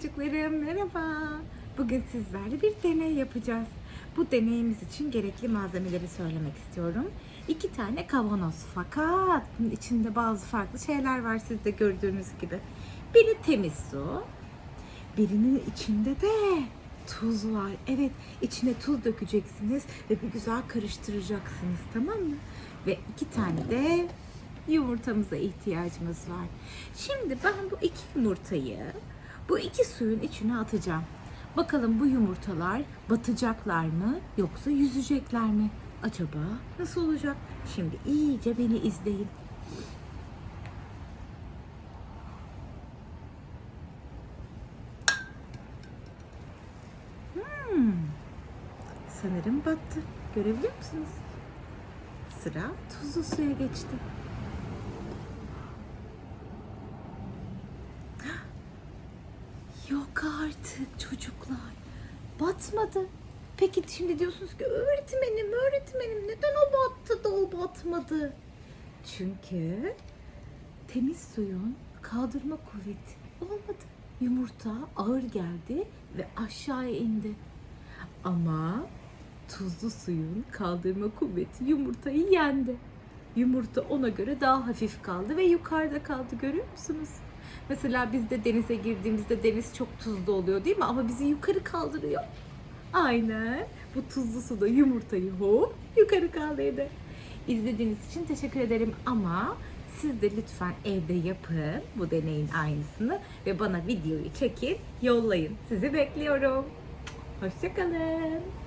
çocuklarım merhaba. Bugün sizlerle bir deney yapacağız. Bu deneyimiz için gerekli malzemeleri söylemek istiyorum. İki tane kavanoz fakat içinde bazı farklı şeyler var siz de gördüğünüz gibi. Biri temiz su, birinin içinde de tuz var. Evet içine tuz dökeceksiniz ve bir güzel karıştıracaksınız tamam mı? Ve iki tane de yumurtamıza ihtiyacımız var. Şimdi ben bu iki yumurtayı bu iki suyun içine atacağım. Bakalım bu yumurtalar batacaklar mı yoksa yüzecekler mi? Acaba nasıl olacak? Şimdi iyice beni izleyin. Hmm, sanırım battı. Görebiliyor musunuz? Sıra tuzlu suya geçti. Yok artık çocuklar. Batmadı. Peki şimdi diyorsunuz ki öğretmenim öğretmenim neden o battı da o batmadı? Çünkü temiz suyun kaldırma kuvveti olmadı. Yumurta ağır geldi ve aşağıya indi. Ama tuzlu suyun kaldırma kuvveti yumurtayı yendi. Yumurta ona göre daha hafif kaldı ve yukarıda kaldı görüyor musunuz? Mesela biz de denize girdiğimizde deniz çok tuzlu oluyor değil mi? Ama bizi yukarı kaldırıyor. Aynen. Bu tuzlu suda yumurtayı hop yukarı kaldırdı. İzlediğiniz için teşekkür ederim ama siz de lütfen evde yapın bu deneyin aynısını ve bana videoyu çekin, yollayın. Sizi bekliyorum. Hoşçakalın.